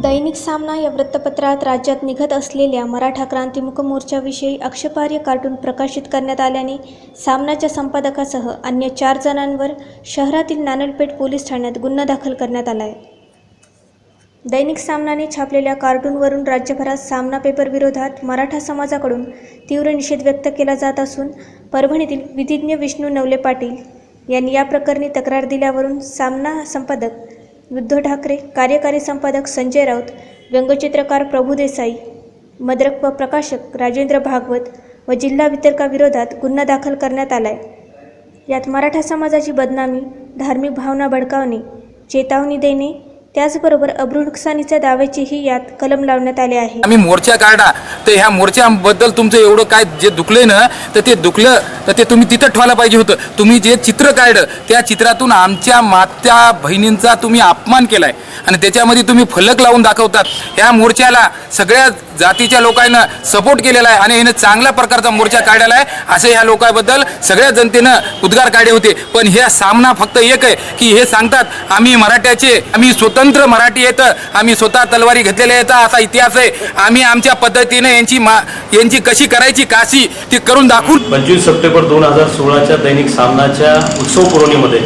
दैनिक सामना या वृत्तपत्रात राज्यात निघत असलेल्या मराठा क्रांतिमुख मोर्चाविषयी आक्षेपार्ह कार्टून प्रकाशित करण्यात आल्याने सामनाच्या संपादकासह अन्य चार जणांवर शहरातील नानलपेठ पोलीस ठाण्यात गुन्हा दाखल करण्यात आला आहे दैनिक सामनाने छापलेल्या कार्टूनवरून राज्यभरात सामना पेपरविरोधात मराठा समाजाकडून तीव्र निषेध व्यक्त केला जात असून परभणीतील विधिज्ञ विष्णू नवले पाटील यांनी या प्रकरणी तक्रार दिल्यावरून सामना संपादक उद्धव ठाकरे कार्यकारी संपादक संजय राऊत व्यंगचित्रकार प्रभू देसाई मद्रक व प्रकाशक राजेंद्र भागवत व जिल्हा वितरकाविरोधात गुन्हा दाखल करण्यात आला आहे यात मराठा समाजाची बदनामी धार्मिक भावना भडकावणे चेतावणी देणे त्याचबरोबर अब्रू नुकसानीच्या दाव्याचीही यात कलम लावण्यात आले आहे. आम्ही मोर्चा काढा. तर ह्या मोर्चाबद्दल तुमचं एवढं काय जे दुखले ना तर ते दुखलं तर ते तुम्ही तिथं ठेवायला पाहिजे होतं. तुम्ही जे चित्र काढलं त्या चित्रातून आमच्या मात्या बहिणींचा तुम्ही अपमान केलाय. आणि त्याच्यामध्ये तुम्ही फलक लावून दाखवतात. ह्या मोर्चाला सगळ्या जातीच्या लोकांना सपोर्ट केलेला आहे आणि हिनं चांगल्या प्रकारचा मोर्चा काढलेला आहे. असे ह्या लोकांबद्दल सगळ्या जनतेनं उद्गार काढले होते. पण ह्या सामना फक्त एक आहे की हे सांगतात आम्ही मराठ्याचे आम्ही स्वतंत्र मराठी येत आम्ही स्वतः तलवारी घेतलेल्या येतं असा इतिहास आहे. आम्ही आमच्या पद्धतीने यांची मा यांची कशी करायची काशी ती करून दाखवून पंचवीस सप्टेंबर दोन हजार सोळाच्या दैनिक सामनाच्या उत्सव पुरवणीमध्ये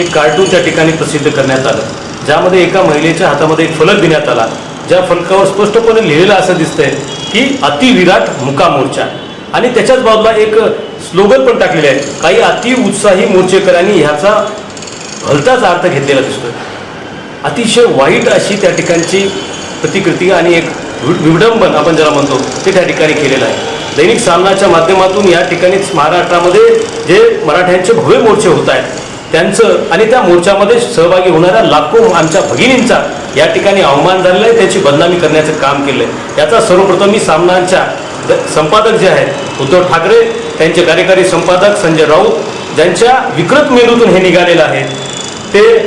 एक कार्टून त्या ठिकाणी प्रसिद्ध करण्यात आलं. ज्यामध्ये एका महिलेच्या हातामध्ये एक फलक देण्यात आला. ज्या फलकावर स्पष्टपणे लिहिलेलं असं दिसतंय की अतिविराट मुका मोर्चा. आणि त्याच्याच बाजूला एक स्लोगन पण टाकलेले आहे काही अति उत्साही मोर्चेकरांनी ह्याचा भलताच अर्थ घेतलेला दिसतोय. अतिशय वाईट अशी त्या ठिकाणची प्रतिकृती आणि एक विडंबन आपण ज्याला म्हणतो ते त्या ठिकाणी केलेलं आहे. दैनिक सामनाच्या माध्यमातून या ठिकाणी महाराष्ट्रामध्ये जे मराठ्यांचे भव्य मोर्चे होत आहेत त्यांचं आणि त्या मोर्चामध्ये सहभागी होणाऱ्या लाखो आमच्या भगिनींचा या ठिकाणी अवमान झालेला आहे त्याची बदनामी करण्याचं काम केलं आहे याचा सर्वप्रथम मी सामनांच्या संपादक जे आहेत उद्धव ठाकरे त्यांचे कार्यकारी संपादक संजय राऊत ज्यांच्या विकृत मेंदूतून हे निघालेलं आहे ते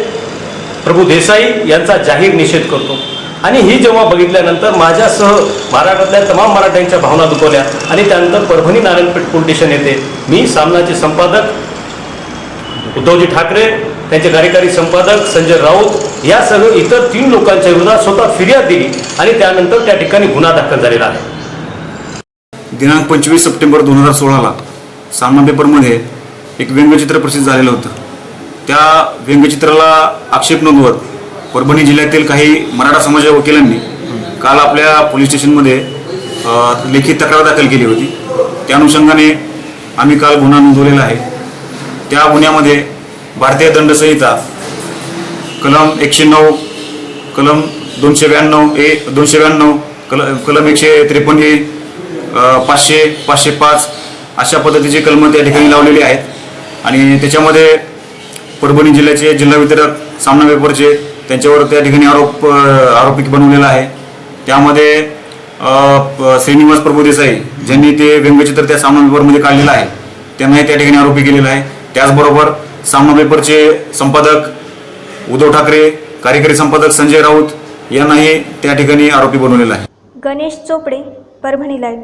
प्रभू देसाई यांचा जाहीर निषेध करतो. आणि ही जेव्हा बघितल्यानंतर माझ्यासह महाराष्ट्रातल्या तमाम मराठ्यांच्या भावना दुखवल्या आणि त्यानंतर परभणी नारायणपेठ पोलीस स्टेशन येथे मी सामनाचे संपादक उद्धवजी ठाकरे त्यांचे कार्यकारी संपादक संजय राऊत या सर्व इतर तीन लोकांच्या विरोधात स्वतः फिर्याद दिली आणि त्यानंतर त्या ठिकाणी गुन्हा दाखल झालेला आहे. दिनांक पंचवीस सप्टेंबर दोन हजार सोळाला सामना पेपरमध्ये एक व्यंगचित्र प्रसिद्ध झालेलं होतं. त्या व्यंगचित्राला आक्षेप नोंदवत परभणी जिल्ह्यातील काही मराठा समाजाच्या वकिलांनी काल आपल्या पोलीस स्टेशनमध्ये लेखी तक्रार दाखल केली होती. त्या अनुषंगाने आम्ही काल गुन्हा नोंदवलेला आहे. त्या गुन्ह्यामध्ये भारतीय दंडसंहिता कलम एकशे नऊ कलम दोनशे ब्याण्णव ए दोनशे ब्याण्णव कल कलम एकशे त्रेपन्न ए पाचशे पाचशे पाच अशा पद्धतीचे कलम त्या ठिकाणी लावलेले आहेत. आणि त्याच्यामध्ये परभणी जिल्ह्याचे जिल्हा वितरक सामना पेपरचे त्यांच्यावर त्या ठिकाणी आरोप आरोपी बनवलेला आहे. त्यामध्ये प- श्रीनिवास प्रभुदेसाई ज्यांनी ते व्यंगचित्र त्या सामना पेपरमध्ये काढलेलं आहे त्यांनाही त्या ठिकाणी आरोपी केलेला आहे. त्याचबरोबर सामना पेपरचे संपादक उद्धव ठाकरे कार्यकारी संपादक संजय राऊत यांनाही त्या ठिकाणी आरोपी बनवलेला आहे. गणेश चोपडे परभणी लाईव्ह